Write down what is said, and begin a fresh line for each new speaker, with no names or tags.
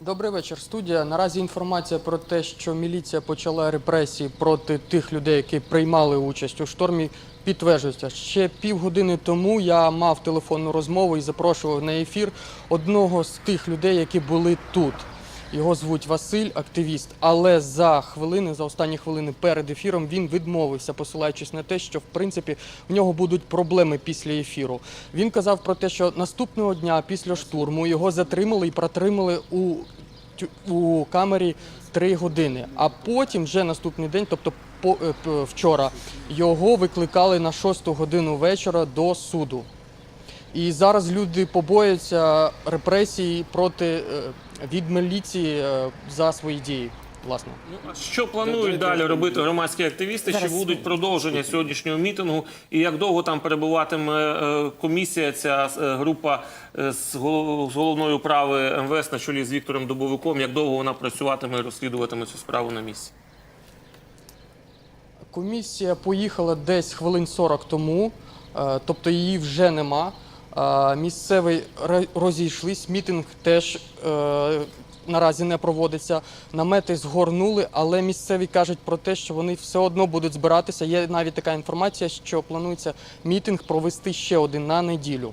Добрий вечір, студія. Наразі інформація про те, що міліція почала репресії проти тих людей, які приймали участь у штормі, підтверджується. Ще півгодини тому я мав телефонну розмову і запрошував на ефір одного з тих людей, які були тут. Його звуть Василь, активіст. Але за хвилини, за останні хвилини перед ефіром, він відмовився, посилаючись на те, що в принципі в нього будуть проблеми після ефіру. Він казав про те, що наступного дня після штурму його затримали і протримали у, у камері три години. А потім, вже наступний день, тобто по, е, вчора, його викликали на шосту годину вечора до суду. І зараз люди побоюються репресій проти е, від міліції е, за свої дії. Власне,
Ну, а Що планують далі робити громадські активісти? Чи будуть продовження сьогоднішнього мітингу? І як довго там перебуватиме е, комісія, ця е, група з голов- з головної управи МВС на чолі з Віктором Дубовиком? Як довго вона працюватиме і розслідуватиме цю справу на місці?
комісія поїхала десь хвилин 40 тому, тобто її вже нема. Місцевий розійшлись, мітинг теж е, наразі не проводиться. Намети згорнули, але місцеві кажуть про те, що вони все одно будуть збиратися. Є навіть така інформація, що планується мітинг провести ще один на неділю.